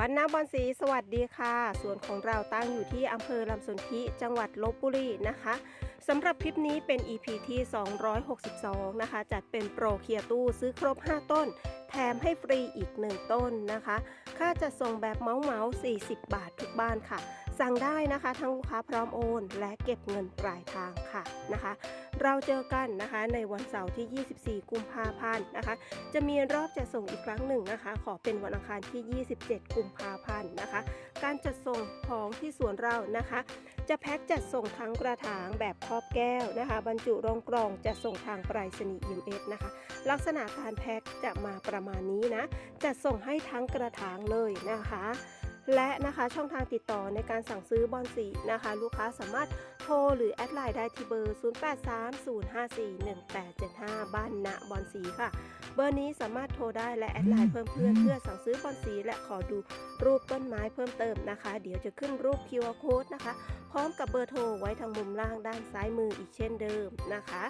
บ้านนาบอนสีสวัสดีค่ะ ส่วนของเราตั้งอยู่ที่อำเภอลำสนธิจังหวัดลบบุรีนะคะสำหรับคลิปนี้เป็น EP ที่ 262 นะคะ จัดเป็นโปรเคลียร์ตู้ซื้อครบ 5 ต้น แถมให้ฟรีอีก 1 ต้นนะคะ ค่าจัดส่งแบบเมาส์เมาส์40 บาททุกบ้านค่ะ สั่งได้นะคะทั้งลูกค้าพร้อมโอน และเก็บเงินปลายทางค่ะนะคะ เราเจอกันนะคะในวันเสาร์ที่ 24 กุมภาพันธ์นะคะ จะมีรอบจัดส่งอีกครั้งหนึ่งนะคะ ขอเป็นวันอังคารที่ 27 กุมภาพันธ์นะคะ การจัดส่งของที่สวนเรานะคะ จะแพ็คจัดส่งทั้งกระถางแบบครอบแก้วนะคะ บรรจุรองกล่องจะส่งทางไปรษณีย์ EMS นะคะ ลักษณะการแพ็คจะมาประมาณนี้นะจัดส่งให้ทั้งกระถางเลยนะคะ และนะคะช่องทางติดต่อในการสั่งซื้อบอลสีนะคะ ลูกค้าสามารถโทรหรือแอดไลน์ได้ที่เบอร์ 0830541875 บ้านณบอลสีค่ะ เบอร์นี้สามารถโทรได้และแอดไลน์เพิ่มเพื่อนเพื่อสั่งซื้อบอลสีและขอดูรูปต้นไม้เพิ่มเติมนะคะ เดี๋ยวจะขึ้นรูป QR code นะคะ พร้อมกับเบอร์โทรไว้ทางมุมล่างด้านซ้ายมืออีกเช่นเดิมนะคะ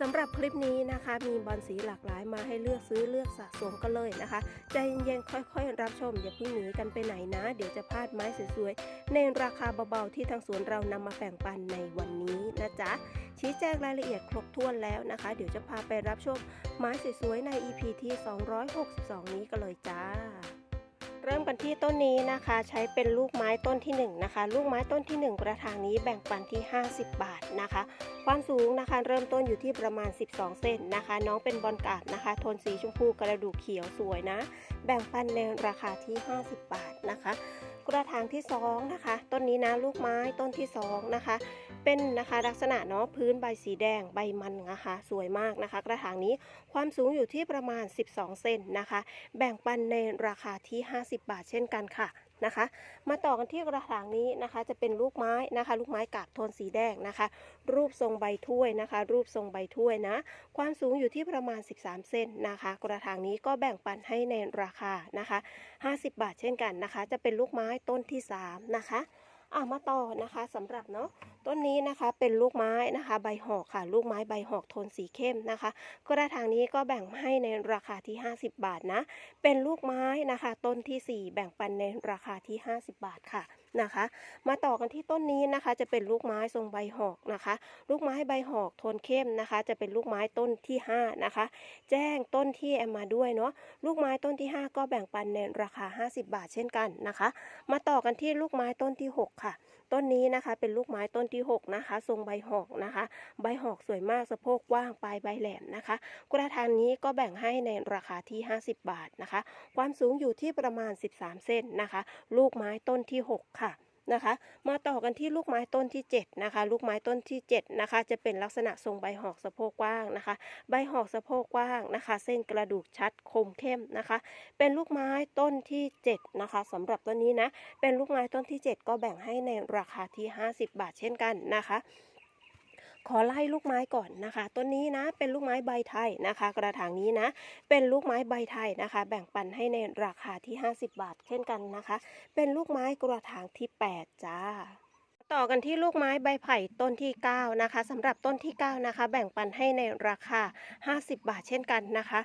สำหรับคลิปนี้นะคะ มีบอลสีหลากหลายมาให้เลือกซื้อเลือกสะสมกันเลยนะคะ ใจเย็นๆค่อยๆ รับชม อย่าเพิ่งหนีกันไปไหนนะ เดี๋ยวจะพลาดไม้สวยๆ ในราคาเบาๆ ที่ทางสวนเรานำมาแบ่งปันในวันนี้นะจ๊ะ ชี้แจงรายละเอียดครบถ้วนแล้วนะคะ เดี๋ยวจะพาไปรับชมไม้สวยๆใน EP ที่ 262 นี้กันเลยจ้า เริ่มกันที่ต้นนี้นะคะ ใช้เป็นลูกไม้ต้นที่1นะคะ ลูกไม้ต้นที่ 1 กระถางนี้แบ่งปันที่ 50 บาทนะคะ ความสูงนะคะ เริ่มต้นอยู่ที่ประมาณ 12 เซนนะคะ น้องเป็นบอลกาดนะคะ โทนสีชมพูกระดูกเขียวสวยนะ แบ่งปันในราคาที่ 50 บาทนะคะ กระถางที่2นะคะ ต้นนี้นะลูกไม้ต้นที่2นะคะ เป็นนะคะลักษณะเนาะพื้นใบสีแดงใบมันนะคะสวยมากนะคะ กระถางนี้ความสูงอยู่ที่ประมาณ 12 เซนนะคะ แบ่งปันในราคาที่ 50 บาทเช่นกันค่ะนะคะ มาต่อกันที่กระถางนี้นะคะ จะเป็นลูกไม้นะคะ ลูกไม้กากโทนสีแดงนะคะ รูปทรงใบถ้วยนะคะ รูปทรงใบถ้วยนะ ความสูงอยู่ที่ประมาณ 13 เซนนะคะ กระถางนี้ก็แบ่งปันให้ในราคานะคะ 50 บาทเช่นกันนะคะ จะเป็นลูกไม้ต้นที่ 3 นะคะ อะมาต่อนะคะสำหรับเนาะต้นนี้นะคะเป็นลูกไม้นะคะใบหอกค่ะ ลูกไม้ใบหอกโทนสีเข้มนะคะกระถางนี้ก็แบ่งให้ในราคาที่ 50 บาทนะ เป็นลูกไม้นะคะ ต้นที่ 4 แบ่งปันในราคาที่ 50 บาทค่ะ นะคะ มาต่อกันที่ต้นนี้นะคะ จะเป็นลูกไม้ทรงใบหอกนะคะ ลูกไม้ใบหอกโทนเข้มนะคะ จะเป็นลูกไม้ต้นที่ 5 นะคะ แจ้งต้นที่แอมมาด้วยเนาะลูกไม้ต้นที่ 5 ก็แบ่งปันในราคา 50 บาทเช่นกันนะคะ มาต่อกันที่ลูกไม้ต้นที่ 6 ค่ะ ต้นนี้นะคะเป็นลูกไม้ต้นที่ 6 นะคะ ทรงใบหอกนะคะ ใบหอกสวยมากสะโพกกว้างปลายใบแหลมนะคะ กระถางนี้ก็แบ่งให้ในราคาที่ 50 บาทนะคะ ความสูงอยู่ที่ประมาณ 13 เซนนะคะ ลูกไม้ต้นที่ 6 ค่ะ นะคะ มาต่อกันที่ลูกไม้ต้นที่ 7 นะคะ ลูกไม้ต้นที่ 7 นะคะ จะเป็นลักษณะทรงใบหอกสะโพกกว้างนะคะ ใบหอกสะโพกกว้างนะคะ เส้นกระดูกชัดคมเข้มนะคะ เป็นลูกไม้ต้นที่ 7 นะคะสำหรับต้นนี้นะ เป็นลูกไม้ต้นที่ 7 ก็แบ่งให้ในราคาที่ 50 บาทเช่นกันนะคะ ขอไล่ลูกไม้ก่อนนะคะต้นนี้นะเป็นลูกไม้ใบไทยนะคะ กระถางนี้นะ เป็นลูกไม้ใบไทยนะคะ แบ่งปันให้ในราคาที่ 50 บาท เช่นกันนะคะ เป็นลูกไม้กระถางที่ 8 จ้าต่อกันที่ลูกไม้ใบไผ่ต้นที่ 9 นะคะสำหรับต้นที่ 9 นะคะ แบ่งปันให้ในราคา 50 บาทเช่นกันนะคะ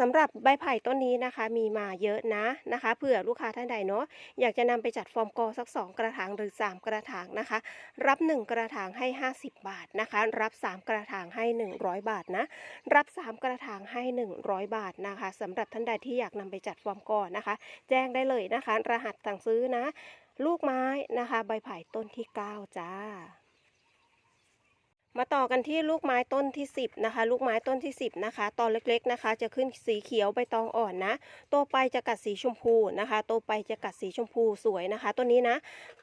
สำหรับใบไผ่ต้นนี้นะคะ มีมาเยอะนะนะคะเผื่อลูกค้าท่านใดเนาะอยากจะนำไปจัดฟอร์มกอสัก 2 กระถางหรือ 3 กระถางนะคะ รับ 1 กระถางให้ 50 บาทนะคะ รับ 3 กระถางให้ 100 บาทนะ รับ 3 กระถางให้ 100 บาทนะคะสำหรับท่านใดที่อยากนำไปจัดฟอร์มกอนะคะ แจ้งได้เลยนะคะ รหัสสั่งซื้อนะ ลูกไม้นะคะ ใบไผ่ต้นที่ 9 จ้า มาต่อกันที่ลูกไม้ต้นที่ 10 นะคะ ลูกไม้ต้นที่ 10 นะคะ ตอนเล็กๆนะคะ จะขึ้นสีเขียวใบตองอ่อนนะโตไปจะกัดสีชมพูนะคะโตไปจะกัดสีชมพูสวยนะคะ ต้นนี้นะ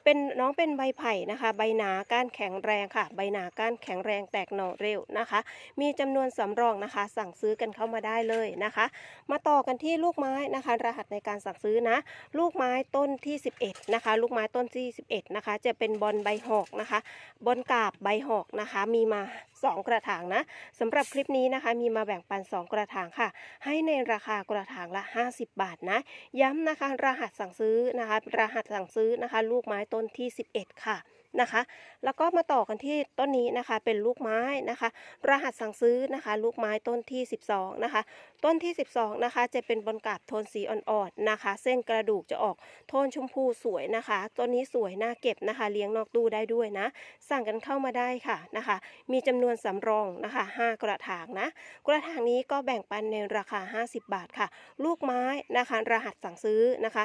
เป็นน้องเป็นใบไผ่นะคะ ใบหนาก้านแข็งแรงค่ะ ใบหนาก้านแข็งแรงแตกหน่อเร็วนะคะ มีจำนวนสำรองนะคะ สั่งซื้อกันเข้ามาได้เลยนะคะ มาต่อกันที่ลูกไม้นะคะ รหัสในการสั่งซื้อนะ ลูกไม้ต้นที่ 11 นะคะ ลูกไม้ต้นที่ 11 นะคะ จะเป็นบอลใบหอกนะคะ บอลกาบใบหอกนะคะมีมา 2 กระถางนะสำหรับคลิปนี้นะคะ มีมาแบ่งปัน 2 กระถางค่ะ ให้ในราคากระถางละ 50 บาทนะ ย้ำนะคะ รหัสสั่งซื้อนะคะ รหัสสั่งซื้อนะคะ ลูกไม้ต้นที่ 11 ค่ะ นะคะ แล้วก็มาต่อกันที่ต้นนี้นะคะ เป็นลูกไม้นะคะ รหัสสั่งซื้อนะคะ ลูกไม้ต้นที่ 12 นะคะ ต้นที่ 12 นะคะ จะเป็นบนกาบโทนสีอ่อนๆนะคะ เส้นกระดูกจะออกโทนชมพูสวยนะคะ ต้นนี้สวยน่าเก็บนะคะ เลี้ยงนอกตู้ได้ด้วยนะ สั่งกันเข้ามาได้ค่ะนะคะ มีจำนวนสำรองนะคะ 5 กระถางนะ กระถางนี้ก็แบ่งปันในราคา 50 บาทค่ะ ลูกไม้นะคะ รหัสสั่งซื้อนะคะ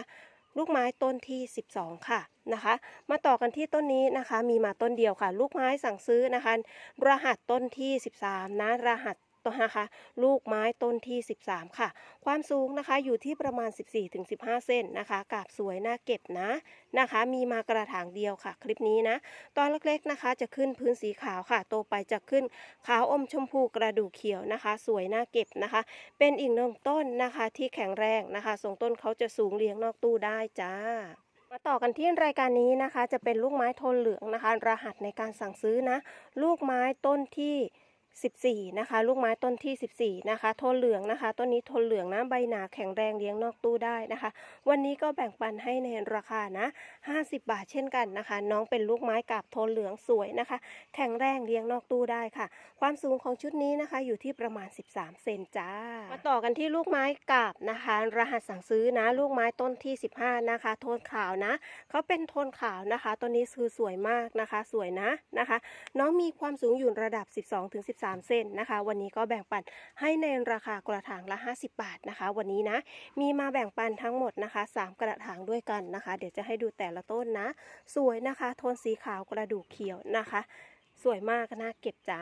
ลูกไม้ต้นที่ 12 ค่ะนะคะ มาต่อกันที่ต้นนี้นะคะ มีมาต้นเดียวค่ะ ลูกไม้สั่งซื้อนะคะ รหัสต้นที่ 13 นะ รหัส ต้นนะคะ ลูกไม้ต้นที่ 13 ค่ะ ความสูงนะคะอยู่ที่ประมาณ 14-15 เซนนะคะ กาบสวยน่าเก็บนะนะคะ มีมากระถางเดียวค่ะ คลิปนี้นะตอนเล็กๆนะคะ จะขึ้นพื้นสีขาวค่ะ โตไปจะขึ้นขาวอมชมพูกระดูกเขียวนะคะ สวยน่าเก็บนะคะ เป็นอีกหนึ่งต้นนะคะที่แข็งแรงนะคะทรงต้นเขาจะสูงเลี้ยงนอกตู้ได้จ้ามาต่อกันที่รายการนี้นะคะ จะเป็นลูกไม้โทนเหลืองนะคะ รหัสในการสั่งซื้อนะ ลูกไม้ต้นที่ 14 นะคะ ลูกไม้ต้นที่ 14 นะคะโทนเหลืองนะคะ ต้นนี้โทนเหลืองนะ ใบหนาแข็งแรงเลี้ยงนอกตู้ได้นะคะ วันนี้ก็แบ่งปันให้ในราคานะ 50 บาทเช่นกันนะคะ น้องเป็นลูกไม้กาบโทนเหลืองสวยนะคะ แข็งแรงเลี้ยงนอกตู้ได้ค่ะ ความสูงของชุดนี้นะคะ อยู่ที่ประมาณ 13 เซนจ้า มาต่อกันที่ลูกไม้กาบนะคะ รหัสสั่งซื้อนะ ลูกไม้ต้นที่ 15 นะคะ โทนขาวนะ เขาเป็นโทนขาวนะคะตัวนี้คือสวยมากนะคะ สวยนะนะคะ น้องมีความสูงอยู่ระดับ 12-13เซนนะคะ วันนี้ก็แบ่งปันให้ในราคากระถางละ 50 บาทนะคะ วันนี้นะมีมาแบ่งปันทั้งหมดนะคะ 3 กระถางด้วยกันนะคะ เดี๋ยวจะให้ดูแต่ละต้นนะ สวยนะคะ โทนสีขาวกระดูกเขียวนะคะ สวยมากน่าเก็บจ้า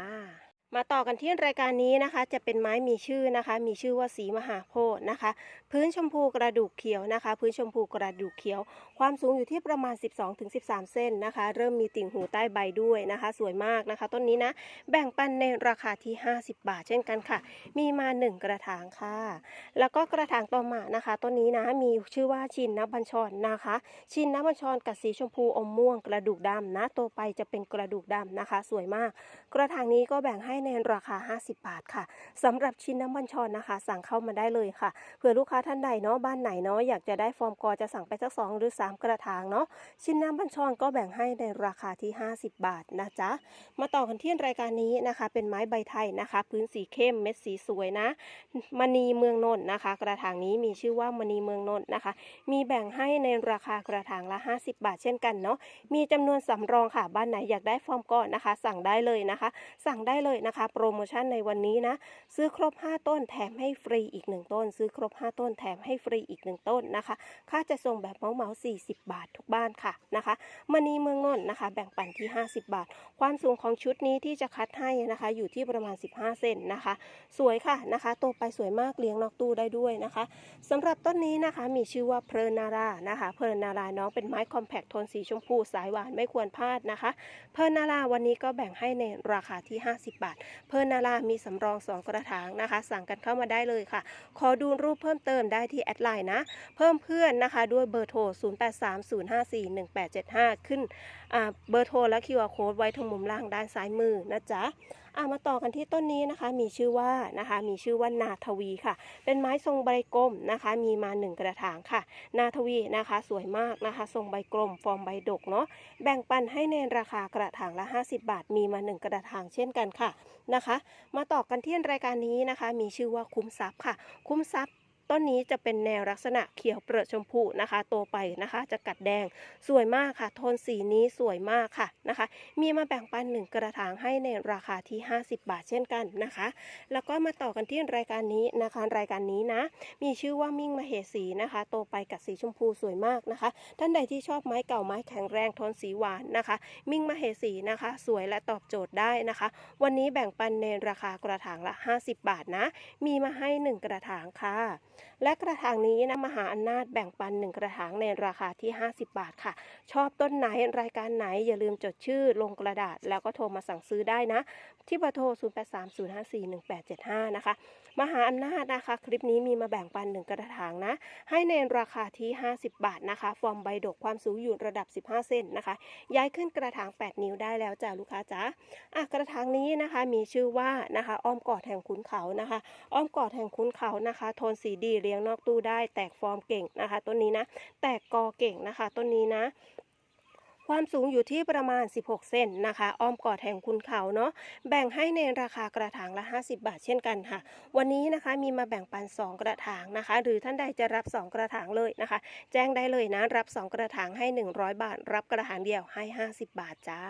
มาต่อกันที่รายการนี้นะคะ จะเป็นไม้มีชื่อนะคะ มีชื่อว่าสีมหาโพธิ์นะคะ พื้นชมพูกระดูกเขียวนะคะ พื้นชมพูกระดูกเขียว ความสูงอยู่ที่ประมาณ 12-13 เส้นนะคะ เริ่มมีติ่งหูใต้ใบด้วยนะคะ สวยมากนะคะ ต้นนี้นะ แบ่งปันในราคาที่ 50 บาทเช่นกันค่ะ มีมา 1 กระถางค่ะ แล้วก็กระถางต่อมานะคะ ต้นนี้นะ มีชื่อว่าชินนบัญชรนะคะ ชินนบัญชรกับสีชมพูอมม่วงกระดูกดำนะ โตไปจะเป็นกระดูกดำนะคะ สวยมาก กระถางนี้ก็แบ่งให้ในราคา 50 บาทค่ะสำหรับชิ้นน้ำบัญชรนะคะ สั่งเข้ามาได้เลยค่ะเผื่อลูกค้าท่านใดเนาะบ้านไหนเนาะอยากจะได้ฟอร์มกอจะสั่งไปสักสองหรือ 3 กระถางเนาะชิ้นน้ำบัญชรก็แบ่งให้ในราคาที่ 50 บาทนะจ๊ะมาต่อกันที่รายการนี้นะคะ เป็นไม้ใบไทยนะคะ พื้นสีเข้มเม็ดสีสวยนะมณีเมืองนนท์นะคะ กระถางนี้มีชื่อว่ามณีเมืองนนท์นะคะ มีแบ่งให้ในราคากระถางละ 50 บาทเช่นกันเนาะมีจำนวนสำรองค่ะบ้านไหนอยากได้ฟอร์มกอนะคะ สั่งได้เลยนะคะ สั่งได้เลยนะคะโปรโมชั่นในวันนี้นะ ซื้อครบ 5 ต้นแถมให้ฟรีอีก 1 ต้น ซื้อครบ 5 ต้นแถมให้ฟรีอีก 1 ต้นนะคะ ค่าจะส่งแบบเมาเมา40 บาททุกบ้านค่ะนะคะมณีเมืองนนท์นะคะ แบ่งปันที่ 50 บาท ความสูงของชุดนี้ที่จะคัดให้นะคะ อยู่ที่ประมาณ 15 เซนนะคะ สวยค่ะนะคะโตไปสวยมากเลี้ยงนอกตู้ได้ด้วยนะคะสำหรับต้นนี้นะคะมีชื่อว่าเพลินนารานะคะ เพลินนาราน้องเป็นไม้คอมแพคโทนสีชมพูสายหวานไม่ควรพลาดนะคะ เพลินนาราวันนี้ก็แบ่งให้ในราคาที่ 50 บาทเพลินนารามีสำรอง 2 กระถางนะคะ สั่งกันเข้ามาได้เลยค่ะ ขอดูรูปเพิ่มเติมได้ที่แอดไลน์นะ เพิ่มเพื่อนนะคะด้วยเบอร์โทร 0830541875 ขึ้นเบอร์โทรและ QR Code ไว้ทางมุมล่างด้านซ้ายมือนะจ๊ะ อะมาต่อกันที่ต้นนี้นะคะ มีชื่อว่านะคะ มีชื่อว่านาทวีค่ะ เป็นไม้ทรงใบกลมนะคะ มีมาหนึ่งกระถางค่ะ นาทวีนะคะ สวยมากนะคะ ทรงใบกลม ฟอร์มใบดกเนาะ แบ่งปันให้ในราคากระถางละ 50 บาท มีมาหนึ่งกระถางเช่นกันค่ะนะคะ มาต่อกันที่รายการนี้นะคะ มีชื่อว่าคุ้มทรัพย์ค่ะ คุ้มทรัพย์ ต้นนี้จะเป็นแนวลักษณะเขียวเปลือกชมพูนะคะ โตไปนะคะ จะกัดแดงสวยมากค่ะ โทนสีนี้สวยมากค่ะนะคะ มีมาแบ่งปันหนึ่งกระถางให้ในราคาที่ 50 บาทเช่นกันนะคะ แล้วก็มาต่อกันที่รายการนี้นะคะรายการนี้นะ มีชื่อว่ามิ่งมเหสีนะคะ โตไปกับสีชมพูสวยมากนะคะ ท่านใดที่ชอบไม้เก่าไม้แข็งแรงโทนสีหวานนะคะ มิ่งมเหสีนะคะ สวยและตอบโจทย์ได้นะคะ วันนี้แบ่งปันในราคากระถางละ 50 บาทนะ มีมาให้ 1 กระถางค่ะและกระถางนี้นะมหาอำนาจแบ่งปัน1กระถางในราคาที่ 50 บาทค่ะ ชอบต้นไหนรายการไหนอย่าลืมจดชื่อลงกระดาษ แล้วก็โทรมาสั่งซื้อได้นะ ที่เบอร์โทร 0830541875 นะคะ มหาอำนาจนะคะ คลิปนี้มีมาแบ่งปัน1กระถางนะ ให้ในราคาที่ 50 บาทนะคะ ฟอร์มใบดกความสูงอยู่ระดับ 15 เซนนะคะ ย้ายขึ้นกระถาง 8 นิ้วได้แล้วจ้าลูกค้าจ๋าอะกระถางนี้นะคะมีชื่อว่านะคะ อ้อมกอดแห่งขุนเขานะคะ อ้อมกอดแห่งขุนเขานะคะ โทนสีดีเลี้ยงนอกตู้ได้ แตกฟอร์มเก่งนะคะ ต้นนี้นะ แตกกอเก่งนะคะ ต้นนี้นะความสูงอยู่ที่ประมาณ 16 เซนนะคะ อ้อมกอดแห่งคุณเขาเนาะ แบ่งให้ในราคากระถางละ 50 บาทเช่นกันค่ะ วันนี้นะคะมีมาแบ่งปัน 2 กระถางนะคะ หรือท่านใดจะรับ 2 กระถางเลยนะคะ แจ้งได้เลยนะ รับ 2 กระถางให้ 100 บาท รับกระถางเดียวให้ 50 บาทจ้า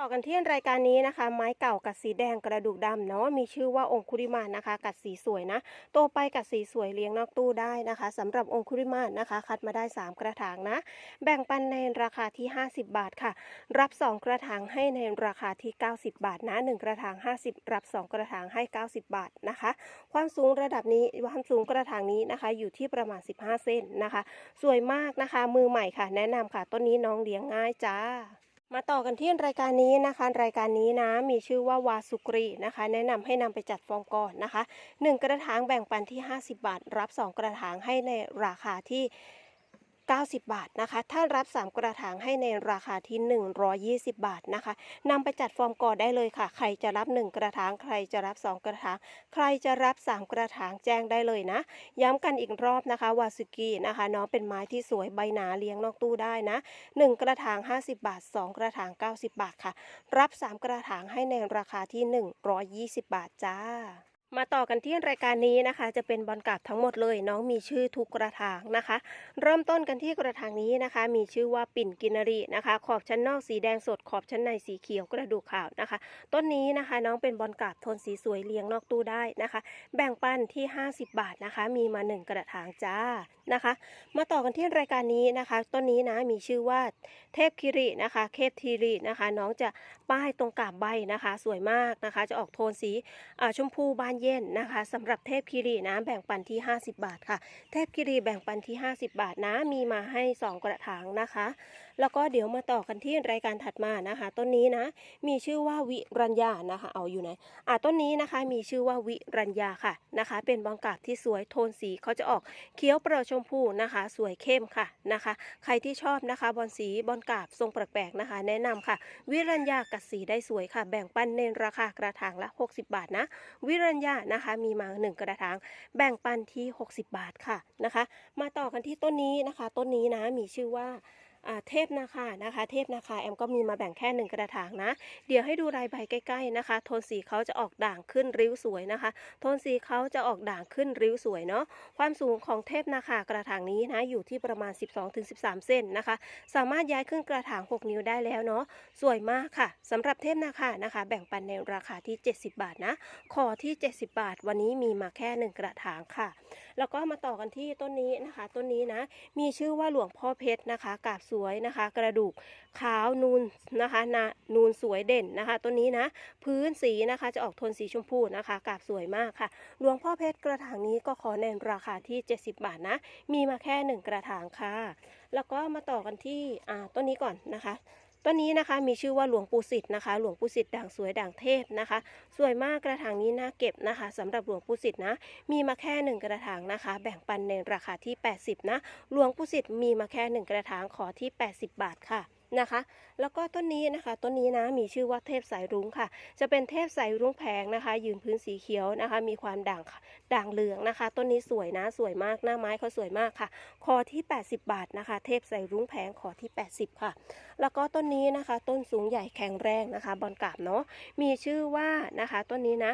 ต่อกันที่รายการนี้นะคะ ไม้เก่ากัดสีแดงกระดูกดำเนาะมีชื่อว่าองคุริมานนะคะ กัดสีสวยนะโตไปกัดสีสวยเลี้ยงนอกตู้ได้นะคะสำหรับองคุริมานนะคะ คัดมาได้ 3 กระถางนะ แบ่งปันในราคาที่ 50 บาทค่ะ รับ 2 กระถางให้ในราคาที่ 90 บาทนะ1กระถาง 50 รับ 2 กระถางให้ 90 บาทนะคะ ความสูงระดับนี้ความสูงกระถางนี้นะคะ อยู่ที่ประมาณ 15 เซนนะคะ สวยมากนะคะ มือใหม่ค่ะ แนะนำค่ะต้นนี้น้องเลี้ยงง่ายจ้า มาต่อกันที่รายการนี้นะคะ รายการนี้นะมีชื่อว่าวาสุกรีนะคะ แนะนำให้นำไปจัดฟองก่อนนะคะ 1 กระถางแบ่งปันที่ 50 บาท รับ 2 กระถางให้ในราคาที่ 90 บาทนะคะ ถ้ารับ 3 กระถางให้ในราคาที่ 120 บาทนะคะนำไปจัดฟอร์มก่อได้เลยค่ะ ใครจะรับ 1 กระถาง ใครจะรับ 2 กระถาง ใครจะรับ 3 กระถางแจ้งได้เลยนะ ย้ำกันอีกรอบนะคะ วาสุกินะคะเนาะเป็นไม้ที่สวยใบหนาเลี้ยงนอกตู้ได้นะ 1 กระถาง 50 บาท 2 กระถาง 90 บาทค่ะ รับ 3 กระถางให้ในราคาที่ 120 บาทจ้า มาต่อกันที่รายการนี้นะคะ จะเป็นบอลกราบทั้งหมดเลย น้องมีชื่อทุกกระถางนะคะ เริ่มต้นกันที่กระถางนี้นะคะ มีชื่อว่าปิ่นกินรีนะคะ ขอบชั้นนอกสีแดงสดขอบชั้นในสีเขียวกระดูกขาวนะคะ ต้นนี้นะคะ น้องเป็นบอลกราบโทนสีสวยเลี้ยงนอกตู้ได้นะคะ แบ่งปันที่ 50 บาทนะคะ มีมา 1 กระถางจ้านะคะ มาต่อกันที่รายการนี้นะคะ ต้นนี้นะมีชื่อว่าเทพคิรินะคะเทพทีรินะคะ น้องจะป้ายตรงกาบใบนะคะ สวยมากนะคะ จะออกโทนสีอ่าชมพูบานเย็นนะคะสำหรับเทพคิรีนะแบ่งปันที่ 50 บาทค่ะ เทพคิรีแบ่งปันที่ 50 บาทนะมีมาให้ 2 กระถางนะคะ แล้วก็เดี๋ยวมาต่อกันที่รายการถัดมานะคะ ต้นนี้นะ มีชื่อว่าวิรัญญานะคะ เอาอยู่ไหนอะต้นนี้นะคะมีชื่อว่าวิรัญญาค่ะนะคะ เป็นบางกาบที่สวยโทนสีเขาจะออกเขียวเปรชมพูนะคะ สวยเข้มค่ะนะคะ ใครที่ชอบนะคะบอลสีบอลกาบทรงแปลกๆนะคะ แนะนำค่ะ วิรัญญากัดสีได้สวยค่ะ แบ่งปันในราคากระถางละ 60 บาทนะ วิรัญญานะคะ มีมา 1 กระถาง แบ่งปันที่ 60 บาทค่ะนะคะ มาต่อกันที่ต้นนี้นะคะ ต้นนี้นะมีชื่อว่า เทพนาคานะคะ เทพนาคาแอมก็มีมาแบ่งแค่หนึ่งกระถางนะ เดี๋ยวให้ดูลายใบใกล้ๆนะคะ โทนสีเขาจะออกด่างขึ้นริ้วสวยนะคะ โทนสีเขาจะออกด่างขึ้นริ้วสวยเนาะ ความสูงของเทพนาคากระถางนี้นะอยู่ที่ประมาณ 12-13 เซนนะคะ สามารถย้ายขึ้นกระถาง 6 นิ้วได้แล้วเนาะ สวยมากค่ะสำหรับเทพนาคานะคะ แบ่งปันในราคาที่ 70 บาทนะ ขอที่ 70 บาท วันนี้มีมาแค่หนึ่งกระถางค่ะ แล้วก็มาต่อกันที่ต้นนี้นะคะ ต้นนี้นะ มีชื่อว่าหลวงพ่อเพชรนะคะกาบสวยนะคะ กระดูกขาวนูนนะคะนานูนสวยเด่นนะคะ ต้นนี้นะ พื้นสีนะคะจะออกโทนสีชมพูนะคะกาบสวยมากค่ะ หลวงพ่อเพชรกระถางนี้ก็ขอแนนราคาที่ 70 บาทนะ มีมาแค่หนึ่งกระถางค่ะ แล้วก็มาต่อกันที่อ่าต้นนี้ก่อนนะคะ ต้นนี้นะคะมีชื่อว่าหลวงปู่สิทธิ์นะคะ หลวงปู่สิทธิ์ด่างสวยด่างเทพนะคะ สวยมากกระถางนี้น่าเก็บนะคะสำหรับหลวงปู่สิทธิ์นะ มีมาแค่หนึ่งกระถางนะคะ แบ่งปันในราคาที่ 80 นะ หลวงปู่สิทธิ์มีมาแค่หนึ่งกระถางขอที่ 80 บาทค่ะ นะคะ แล้วก็ต้นนี้นะคะ ต้นนี้นะมีชื่อว่าเทพสายรุ้งค่ะ จะเป็นเทพสายรุ้งแพงนะคะ ยืนพื้นสีเขียวนะคะ มีความด่างด่างเหลืองนะคะ ต้นนี้สวยนะสวยมากหน้าไม้เขาสวยมากค่ะ คอที่ 80 บาทนะคะ เทพสายรุ้งแพงขอที่ 80 ค่ะ แล้วก็ต้นนี้นะคะ ต้นสูงใหญ่แข็งแรงนะคะ บอลกาบเนาะมีชื่อว่านะคะ ต้นนี้นะ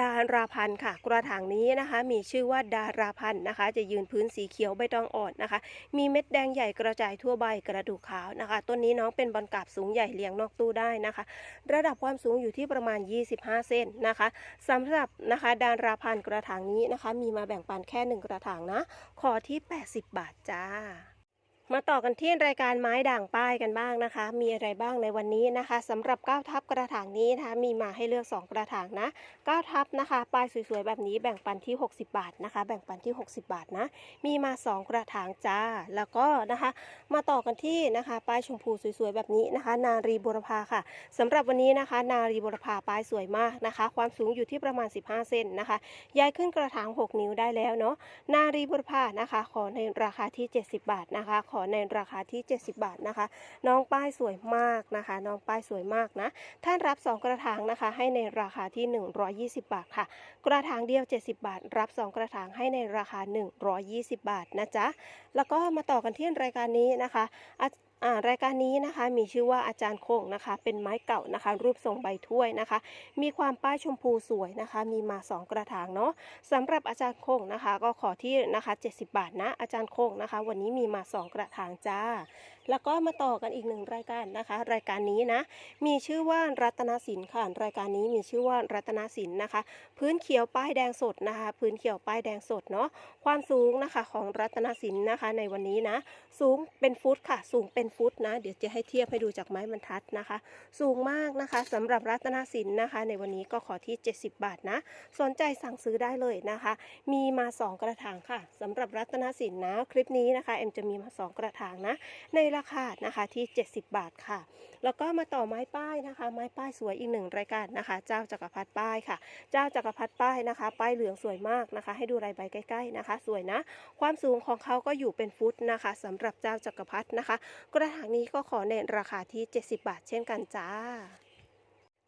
ดาราพันธ์ค่ะ กระถางนี้นะคะ มีชื่อว่าดาราพันธ์นะคะ จะยืนพื้นสีเขียวใบตองอ่อนนะคะ มีเม็ดแดงใหญ่กระจายทั่วใบกระดูกขาวนะคะ ต้นนี้น้องเป็นบอลกาบสูงใหญ่เลี้ยงนอกตู้ได้นะคะ ระดับความสูงอยู่ที่ประมาณ 25 เซนนะคะสำหรับนะคะดาราพันธ์กระถางนี้นะคะ มีมาแบ่งปันแค่หนึ่งกระถางนะ ขอที่ 80 บาทจ้า มาต่อกันที่รายการไม้ด่างป้ายกันบ้างนะคะ มีอะไรบ้างในวันนี้นะคะสำหรับ9ทับกระถางนี้นะคะ มีมาให้เลือก 2 กระถางนะ9ทับนะคะ ป้ายสวยๆแบบนี้แบ่งปันที่ 60 บาทนะคะ แบ่งปันที่ 60 บาทนะ มีมา 2 กระถางจ้า แล้วก็นะคะ มาต่อกันที่นะคะ ป้ายชมพูสวยๆแบบนี้นะคะ นารีบุรพาค่ะสำหรับวันนี้นะคะ นารีบุรพาป้ายสวยมากนะคะ ความสูงอยู่ที่ประมาณ 15 เซนนะคะ ย้ายขึ้นกระถาง 6 นิ้วได้แล้วเนาะ นารีบุรพานะคะ ขอในราคาที่ 70 บาทนะคะอในราคาที่ 70 บาทนะคะ น้องป้ายสวยมากนะคะ น้องป้ายสวยมากนะ ท่านรับ 2 กระถางนะคะ ให้ในราคาที่ 120 บาทค่ะ กระถางเดียว 70 บาท รับ 2 กระถางให้ในราคา 120 บาทนะจ๊ะ แล้วก็มาต่อกันที่รายการนี้นะคะอะ รายการนี้นะคะมีชื่อว่าอาจารย์คงนะคะ เป็นไม้เก่านะคะ รูปทรงใบถ้วยนะคะ มีความป้ายชมพูสวยนะคะ มีมา 2 กระถางเนาะสำหรับอาจารย์คงนะคะ ก็ขอที่นะคะ 70 บาทนะอาจารย์คงนะคะ วันนี้มีมา 2 กระถางจ้า แล้วก็มาต่อกันอีกหนึ่งรายการนะคะ รายการนี้นะ มีชื่อว่ารัตนสินค่ะ รายการนี้มีชื่อว่ารัตนสินนะคะ พื้นเขียวป้ายแดงสดนะคะ พื้นเขียวป้ายแดงสดเนาะ ความสูงนะคะของรัตนสินนะคะ ในวันนี้นะ สูงเป็นฟุตค่ะ สูงเป็นฟุตนะ เดี๋ยวจะให้เทียบให้ดูจากไม้บรรทัดนะคะ สูงมากนะคะสำหรับรัตนสินนะคะ ในวันนี้ก็ขอที่ 70 บาทนะ สนใจสั่งซื้อได้เลยนะคะ มีมา 2 กระถางค่ะสำหรับรัตนสินนะ คลิปนี้นะคะเอ็มจะมีมา 2 กระถางนะ ในราคานะคะที่ 70 บาทค่ะ แล้วก็มาต่อไม้ป้ายนะคะ ไม้ป้ายสวยอีกหนึ่งรายการนะคะ เจ้าจักรพรรดิป้ายค่ะ เจ้าจักรพรรดิป้ายนะคะป้ายเหลืองสวยมากนะคะ ให้ดูลายใบใกล้ๆนะคะ สวยนะ ความสูงของเขาก็อยู่เป็นฟุตนะคะสำหรับเจ้าจักรพรรดินะคะ กระถางนี้ก็ขอในราคาที่ 70 บาท เช่นกันจ้า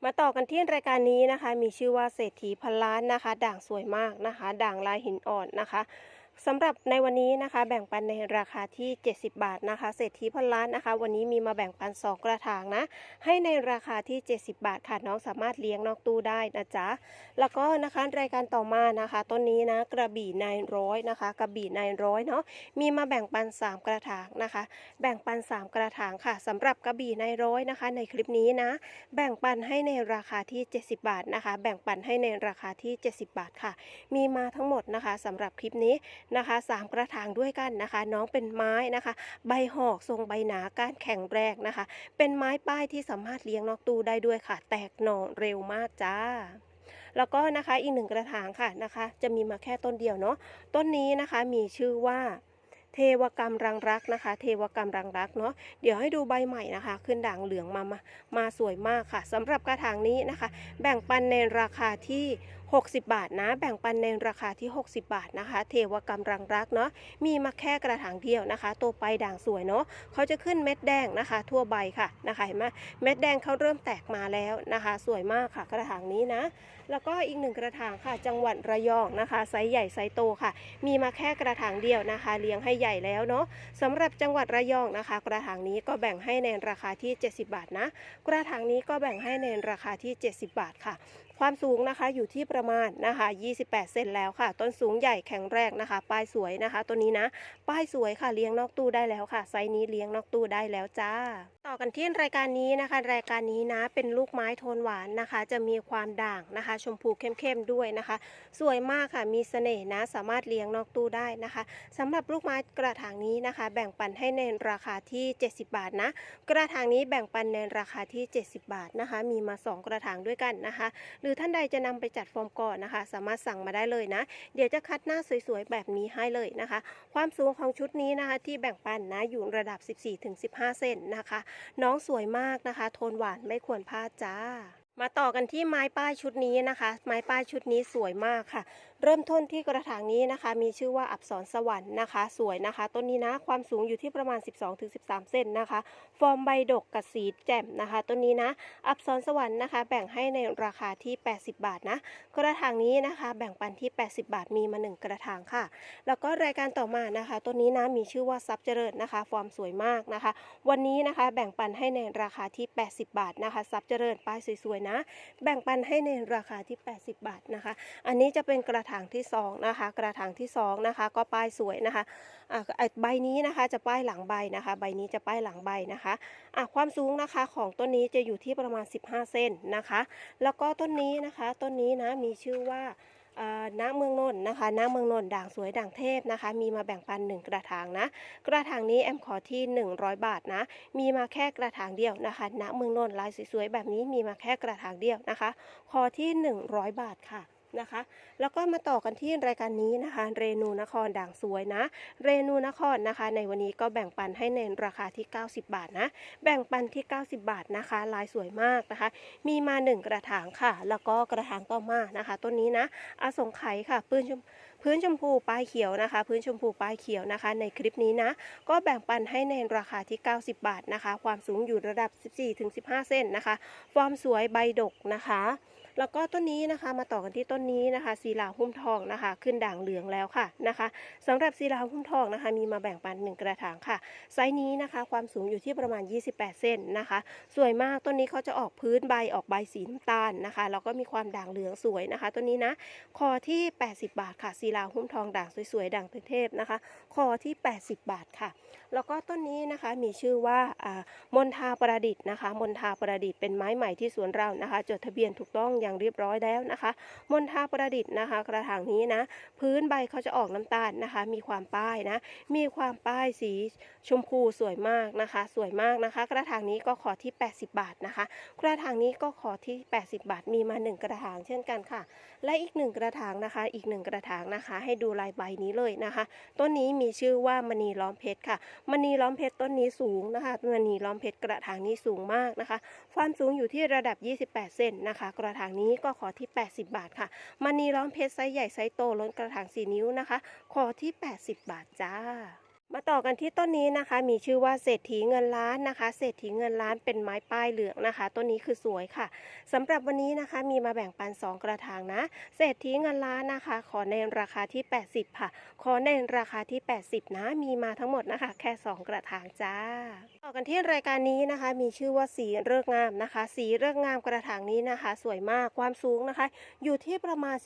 มาต่อกันที่รายการนี้นะคะ มีชื่อว่าเศรษฐีพันล้านนะคะ ด่างสวยมากนะคะ ด่างลายหินอ่อนนะคะ สำหรับในวันนี้นะคะแบ่งปันในราคาที่ 70 บาทนะคะ เศรษฐีพันล้านนะคะ วันนี้มีมาแบ่งปัน 2 กระถางนะ ให้ในราคาที่ 70 บาทค่ะน้องสามารถเลี้ยงนอกตู้ได้นะจ๊ะแล้วก็นะคะรายการต่อมานะคะต้นนี้นะกระบี่นายร้อยนะคะ กระบี่นายร้อยเนาะมีมาแบ่งปัน 3 กระถางนะคะ แบ่งปัน 3 กระถางค่ะสำหรับกระบี่นายร้อยนะคะ ในคลิปนี้นะ แบ่งปันให้ในราคาที่ 70 บาทนะคะ แบ่งปันให้ในราคาที่ 70 บาทค่ะ มีมาทั้งหมดนะคะสำหรับคลิปนี้นะคะสามกระถางด้วยกันนะคะ น้องเป็นไม้นะคะ ใบหอกทรงใบหนากานแข็งแรงนะคะ เป็นไม้ป้ายที่สามารถเลี้ยงนอกตู้ได้ด้วยค่ะ แตกหน่อเร็วมากจ้าแล้วก็นะคะอีกหนึ่งกระถางค่ะนะคะ จะมีมาแค่ต้นเดียวเนาะต้นนี้นะคะมีชื่อว่าเทวกรรมรังรักนะคะ เทวกรรมรังรักเนาะเดี๋ยวให้ดูใบใหม่นะคะ ขึ้นด่างเหลืองมามามาสวยมากค่ะสำหรับกระถางนี้นะคะ แบ่งปันในราคาที่ 60 บาทนะ แบ่งปันในราคาที่ 60 บาทนะคะ เทวกรรมรังรักเนาะมีมาแค่กระถางเดียวนะคะ ตัวไปด่างสวยเนาะเขาจะขึ้นเม็ดแดงนะคะ ทั่วใบค่ะนะคะเห็นไหมเม็ดแดงเขาเริ่มแตกมาแล้วนะคะ สวยมากค่ะกระถางนี้นะ แล้วก็อีกหนึ่งกระถางค่ะ จังหวัดระยองนะคะไซส์ใหญ่ไซส์โตค่ะ มีมาแค่กระถางเดียวนะคะ เลี้ยงให้ใหญ่แล้วเนาะสำหรับจังหวัดระยองนะคะ กระถางนี้ก็แบ่งให้ในราคาที่ 70 บาทนะ กระถางนี้ก็แบ่งให้ในราคาที่ 70 บาทค่ะ ความสูงนะคะอยู่ที่ประมาณนะคะ 28 เซนแล้วค่ะ ต้นสูงใหญ่แข็งแรงนะคะ ป้ายสวยนะคะ ตัวนี้นะ ป้ายสวยค่ะเลี้ยงนอกตู้ได้แล้วค่ะ ไซส์นี้เลี้ยงนอกตู้ได้แล้วจ้า ต่อกันที่รายการนี้นะคะ รายการนี้นะเป็นลูกไม้โทนหวานนะคะ จะมีความด่างนะคะ ชมพูเข้มๆด้วยนะคะ สวยมากค่ะมีเสน่ห์นะ สามารถเลี้ยงนอกตู้ได้นะคะสำหรับลูกไม้กระถางนี้นะคะ แบ่งปันให้ในราคาที่ 70 บาทนะ กระถางนี้แบ่งปันในราคาที่ 70 บาทนะคะ มีมา 2 กระถางด้วยกันนะคะรือท่านใดจะนำไปจัดฟอร์มก่อนนะคะ สามารถสั่งมาได้เลยนะ เดี๋ยวจะคัดหน้าสวยๆ แบบนี้ให้เลยนะคะ ความสูงของชุดนี้นะคะที่แบ่งปันนะอยู่ระดับ 14-15 เซนนะคะ น้องสวยมากนะคะ โทนหวานไม่ควรพลาดจ้ามาต่อกันที่ไม้ป้ายชุดนี้นะคะ ไม้ป้ายชุดนี้สวยมากค่ะเริ่มต้นที่กระถางนี้นะคะ มีชื่อว่าอับสรสวรรค์นะคะ สวยนะคะ ต้นนี้นะความสูงอยู่ที่ประมาณ 12-13 เซนนะคะ ฟอร์มใบดกกับสีแจ่มนะคะ ต้นนี้นะ อับสรสวรรค์นะคะ แบ่งให้ในราคาที่ 80 บาทนะ กระถางนี้นะคะ แบ่งปันที่ 80 บาทมีมา 1 กระถางค่ะ แล้วก็รายการต่อมานะคะ ต้นนี้นะมีชื่อว่าซับเจริญนะคะ ฟอร์มสวยมากนะคะ วันนี้นะคะแบ่งปันให้ในราคาที่ 80 บาทนะคะซับเจริญป้ายสวยๆนะ แบ่งปันให้ในราคาที่ 80 บาทนะคะ อันนี้จะเป็นกระถางที่2นะคะ กระถางที่2นะคะ ก็ป้ายสวยนะคะอะไอ้ใบนี้นะคะจะป้ายหลังใบนะคะ ใบนี้จะป้ายหลังใบนะคะอะความสูงนะคะของต้นนี้จะอยู่ที่ประมาณ 15 เซนนะคะ แล้วก็ต้นนี้นะคะต้นนี้นะมีชื่อว่าอ่าณเมืองนนท์นะคะณเมืองนนท์ด่างสวยด่างเทพนะคะ มีมาแบ่งปัน 1 กระถางนะ กระถางนี้แอมขอที่ 100 บาทนะ มีมาแค่กระถางเดียวนะคะณเมืองนนท์ลายสวยๆแบบนี้มีมาแค่กระถางเดียวนะคะ ขอที่ 100 บาทค่ะ นะคะ แล้วก็มาต่อกันที่รายการนี้นะคะ เรนูนครด่างสวยนะ เรนูนครนะคะ ในวันนี้ก็แบ่งปันให้ในราคาที่ 90 บาทนะ แบ่งปันที่ 90 บาทนะคะ ลายสวยมากนะคะ มีมา 1 กระถางค่ะ แล้วก็กระถางต่อมานะคะ ต้นนี้นะอาสงไขยค่ะปืนชมพื้นชมพูป้ายเขียวนะคะ พื้นชมพูป้ายเขียวนะคะ ในคลิปนี้นะ ก็แบ่งปันให้ในราคาที่ 90 บาทนะคะ ความสูงอยู่ระดับ 14-15 เซนนะคะ ฟอร์มสวยใบดกนะคะ แล้วก็ต้นนี้นะคะมาต่อกันที่ต้นนี้นะคะสีลาหุ้มทองนะคะ ขึ้นด่างเหลืองแล้วค่ะนะคะสำหรับสีลาหุ้มทองนะคะ มีมาแบ่งปันหนึ่งกระถางค่ะ ไซส์นี้นะคะ ความสูงอยู่ที่ประมาณ 28 เซนนะคะ สวยมากต้นนี้เขาจะออกพื้นใบออกใบสีน้ำตาลนะคะแล้วก็มีความด่างเหลืองสวยนะคะต้นนี้นะคอที่ 80 บาทค่ะสีลาหุ้มทองด่างสวยๆด่างเทพนะคะ คอที่ 80 บาทค่ะ แล้วก็ต้นนี้นะคะมีชื่อว่ามนทาประดิษฐ์นะคะมนทาประดิษฐ์เป็นไม้ใหม่ที่สวนเรานะคะ จดทะเบียนถูกต้องอย่างเรียบร้อยแล้วนะคะมนทาประดิษฐ์นะคะ กระถางนี้นะ พื้นใบเขาจะออกน้ำตาลนะคะ มีความป้ายนะ มีความป้ายสีชมพูสวยมากนะคะ สวยมากนะคะ กระถางนี้ก็ขอที่ 80 บาทนะคะ กระถางนี้ก็ขอที่ 80 บาทมีมา 1 กระถางเช่นกันค่ะ และอีกหนึ่งกระถางนะคะ อีกหนึ่งกระถางนะคะ ให้ดูลายใบนี้เลยนะคะ ต้นนี้มีีชื่อว่ามณีล้อมเพชรค่ะมณีล้อมเพชรต้นนี้สูงนะคะมณีล้อมเพชรกระถางนี้สูงมากนะคะ ความสูงอยู่ที่ระดับ 28 เซนนะคะ กระถางนี้ก็ขอที่ 80 บาทค่ะมณีล้อมเพชรไซส์ใหญ่ไซส์โตล้นกระถาง4นิ้วนะคะ ขอที่ 80 บาทจ้า มาต่อกันที่ต้นนี้นะคะ มีชื่อว่าเศรษฐีเงินล้านนะคะ เศรษฐีเงินล้านเป็นไม้ป้ายเหลืองนะคะต้นนี้คือสวยค่ะสำหรับวันนี้นะคะ มีมาแบ่งปัน 2 กระถางนะ เศรษฐีเงินล้านนะคะ ขอในราคาที่ 80 ค่ะ ขอในราคาที่ 80 นะ มีมาทั้งหมดนะคะ แค่ 2 กระถางจ้า ต่อกันที่รายการนี้นะคะ มีชื่อว่าสีเลิกงามนะคะ สีเลิกงามกระถางนี้นะคะ สวยมากความสูงนะคะ อยู่ที่ประมาณ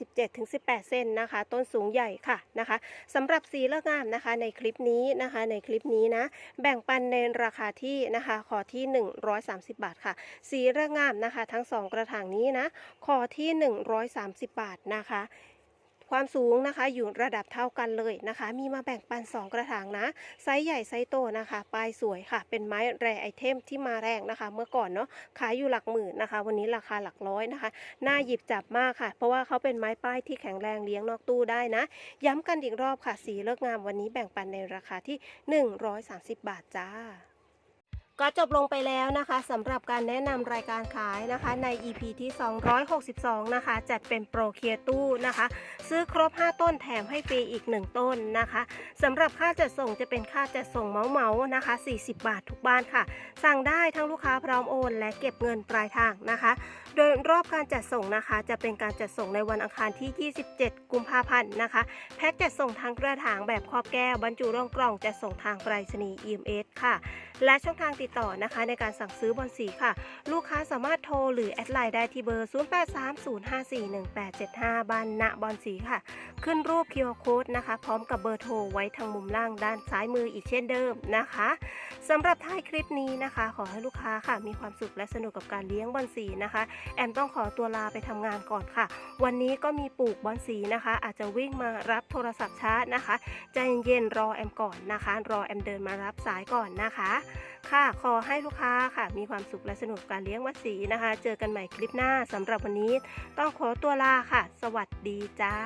17-18 เซนนะคะ ต้นสูงใหญ่ค่ะนะคะสำหรับสีเลิกงามนะคะ ในคลิปนี้นะคะในคลิปนี้นะ แบ่งปันในราคาที่นะคะขอที่ 130 บาทค่ะ สีระงามนะคะ ทั้ง 2 กระถางนี้นะขอที่ 130 บาทนะคะ ความสูงนะคะอยู่ระดับเท่ากันเลยนะคะ มีมาแบ่งปัน 2 กระถางนะ ไซส์ใหญ่ไซส์โตนะคะ ปลายสวยค่ะ เป็นไม้แรไอเทมที่มาแรงนะคะ เมื่อก่อนเนาะ ขายอยู่หลักหมื่นนะคะ วันนี้ราคาหลักร้อยนะคะ น่าหยิบจับมากค่ะ เพราะว่าเขาเป็นไม้ป้ายที่แข็งแรงเลี้ยงนอกตู้ได้นะ ย้ำกันอีกรอบค่ะ สีเลิกงามวันนี้แบ่งปันในราคาที่ 130 บาทจ้า ก็จบลงไปแล้วนะคะสำหรับการแนะนำรายการขายนะคะใน EP ที่ 262 นะคะ จัดเป็นโปรเคียร์ตู้นะคะ ซื้อครบ 5 ต้นแถมให้ฟรีอีก 1 ต้นนะคะสำหรับค่าจัดส่งจะเป็นค่าจัดส่งเมาเมานะคะ 40 บาททุกบ้านค่ะ สั่งได้ทั้งลูกค้าพร้อมโอน และเก็บเงินปลายทางนะคะ โดยรอบการจัดส่งนะคะ จะเป็นการจัดส่งในวันอังคารที่ 27 กุมภาพันธ์นะคะแพ็กจัดส่งทางกระถางแบบครอบแก้วบรรจุร่องกล่องจัดส่งทางไปรษณีย์ EMS ค่ะ และช่องทางติดต่อนะคะในการสั่งซื้อบอลสีค่ะ ลูกค้าสามารถโทรหรือแอดไลน์ได้ที่เบอร์ 0830541875 บ้านณบอลสีค่ะ ขึ้นรูป QR Code นะคะ พร้อมกับเบอร์โทรไว้ทางมุมล่างด้านซ้ายมืออีกเช่นเดิมนะคะสำหรับท้ายคลิปนี้นะคะ ขอให้ลูกค้าค่ะ มีความสุขและสนุกกับการเลี้ยงบอลสีนะคะ แอมต้องขอตัวลาไปทำงานก่อนค่ะ วันนี้ก็มีปลูกบอลสีนะคะ อาจจะวิ่งมารับโทรศัพท์ช้านะคะใจเย็นๆรอแอมก่อนนะคะ รอแอมเดินมารับสายก่อนนะคะค่ะ ขอให้ลูกค้าค่ะ มีความสุขและสนุกกับการเลี้ยงวัดสีนะคะ เจอกันใหม่คลิปหน้าสำหรับวันนี้ ต้องขอตัวลาค่ะ สวัสดีจ้า